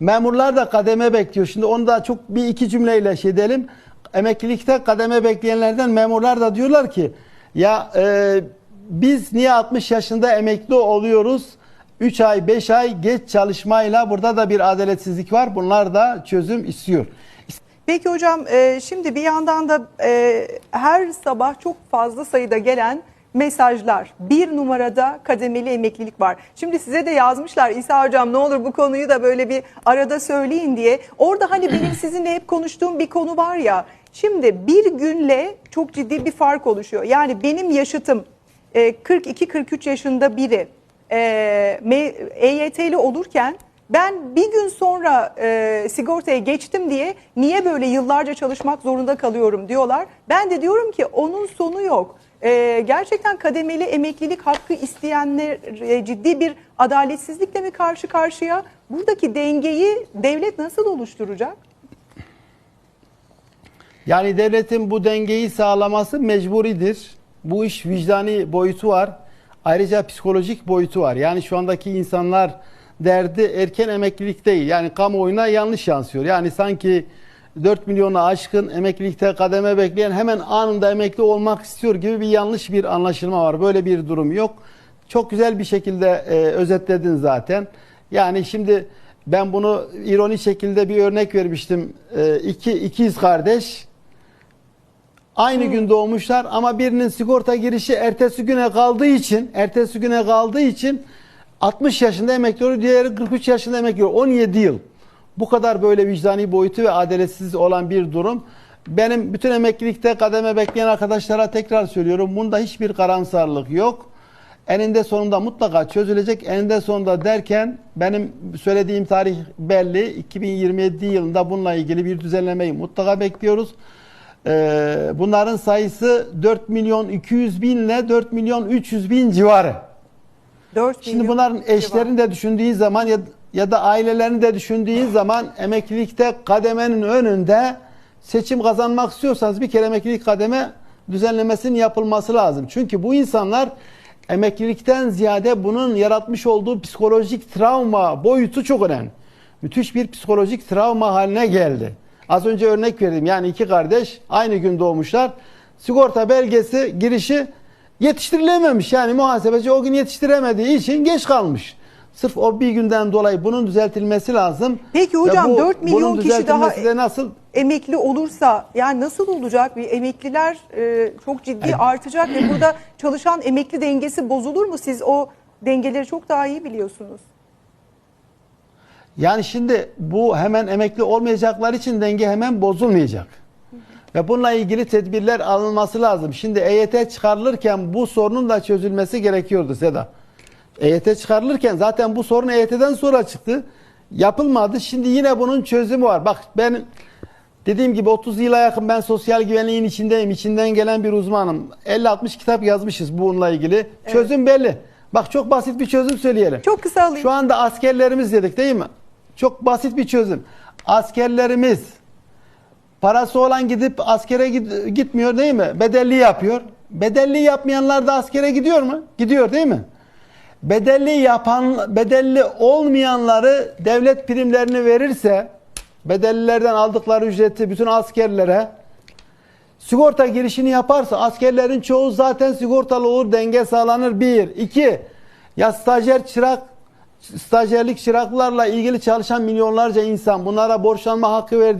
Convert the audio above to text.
Memurlar da kademe bekliyor. Şimdi onu da çok bir iki cümleyle şey edelim. Emeklilikte kademe bekleyenlerden memurlar da diyorlar ki ya e, biz niye 60 yaşında emekli oluyoruz? 3 ay 5 ay geç çalışmayla burada da bir adaletsizlik var. Bunlar da çözüm istiyor. Peki hocam e, şimdi bir yandan da e, her sabah çok fazla sayıda gelen mesajlar. Bir numarada kademeli emeklilik var. Şimdi size de yazmışlar İsa hocam ne olur bu konuyu da böyle bir arada söyleyin diye. Orada hani benim sizinle hep konuştuğum bir konu var ya. Şimdi bir günle çok ciddi bir fark oluşuyor. Yani benim yaşıtım e, 42-43 yaşında biri e, EYT'li olurken ben bir gün sonra e, sigortaya geçtim diye niye böyle yıllarca çalışmak zorunda kalıyorum diyorlar. Ben de diyorum ki onun sonu yok. E, gerçekten kademeli emeklilik hakkı isteyenler e, ciddi bir adaletsizlikle mi karşı karşıya? Buradaki dengeyi devlet nasıl oluşturacak? Yani devletin bu dengeyi sağlaması mecburidir. Bu iş vicdani boyutu var. Ayrıca psikolojik boyutu var. Yani şu andaki insanlar derdi erken emeklilik değil. Yani kamuoyuna yanlış yansıyor. Yani sanki 4 milyona aşkın emeklilikte kademe bekleyen hemen anında emekli olmak istiyor gibi bir yanlış bir anlaşılma var. Böyle bir durum yok. Çok güzel bir şekilde e, özetledin zaten. Yani şimdi ben bunu ironi şekilde bir örnek vermiştim. E, iki ikiz kardeş aynı gün doğmuşlar ama birinin sigorta girişi ertesi güne kaldığı için ertesi güne kaldığı için 60 yaşında emekli oluyor. Diğeri 43 yaşında emekli oluyor. 17 yıl. Bu kadar böyle vicdani boyutu ve adaletsiz olan bir durum. Benim bütün emeklilikte kademe bekleyen arkadaşlara tekrar söylüyorum. Bunda hiçbir karamsarlık yok. Eninde sonunda mutlaka çözülecek. Eninde sonunda derken benim söylediğim tarih belli. 2027 yılında bununla ilgili bir düzenlemeyi mutlaka bekliyoruz. Ee, bunların sayısı 4 milyon 200 bin ile 4 milyon 300 bin civarı. 4 Şimdi milyon bunların eşlerini de düşündüğün zaman ya, ya da ailelerini de düşündüğün zaman emeklilikte kademenin önünde seçim kazanmak istiyorsanız bir kere emeklilik kademe düzenlemesinin yapılması lazım. Çünkü bu insanlar emeklilikten ziyade bunun yaratmış olduğu psikolojik travma boyutu çok önemli. Müthiş bir psikolojik travma haline geldi. Az önce örnek verdim. Yani iki kardeş aynı gün doğmuşlar. Sigorta belgesi girişi yetiştirilememiş. Yani muhasebeci o gün yetiştiremediği için geç kalmış. Sırf o bir günden dolayı bunun düzeltilmesi lazım. Peki Ve hocam, bu- 4 milyon bunun kişi daha- düzeltilmesi de nasıl? emekli olursa yani nasıl olacak bir emekliler e, çok ciddi artacak ve burada çalışan emekli dengesi bozulur mu? Siz o dengeleri çok daha iyi biliyorsunuz. Yani şimdi bu hemen emekli olmayacaklar için denge hemen bozulmayacak. Ve bununla ilgili tedbirler alınması lazım. Şimdi EYT çıkarılırken bu sorunun da çözülmesi gerekiyordu Seda. EYT çıkarılırken zaten bu sorun EYT'den sonra çıktı. Yapılmadı. Şimdi yine bunun çözümü var. Bak ben dediğim gibi 30 yıla yakın ben sosyal güvenliğin içindeyim. İçinden gelen bir uzmanım. 50-60 kitap yazmışız bununla ilgili. Çözüm belli. Bak çok basit bir çözüm söyleyelim. Çok kısa alayım. Şu anda askerlerimiz dedik değil mi? Çok basit bir çözüm. Askerlerimiz parası olan gidip askere gitmiyor değil mi? Bedelli yapıyor. Bedelli yapmayanlar da askere gidiyor mu? Gidiyor değil mi? Bedelli yapan, bedelli olmayanları devlet primlerini verirse, bedellilerden aldıkları ücreti bütün askerlere sigorta girişini yaparsa askerlerin çoğu zaten sigortalı olur, denge sağlanır. Bir. iki Ya stajyer çırak stajyerlik çıraklarla ilgili çalışan milyonlarca insan bunlara borçlanma hakkı verdi.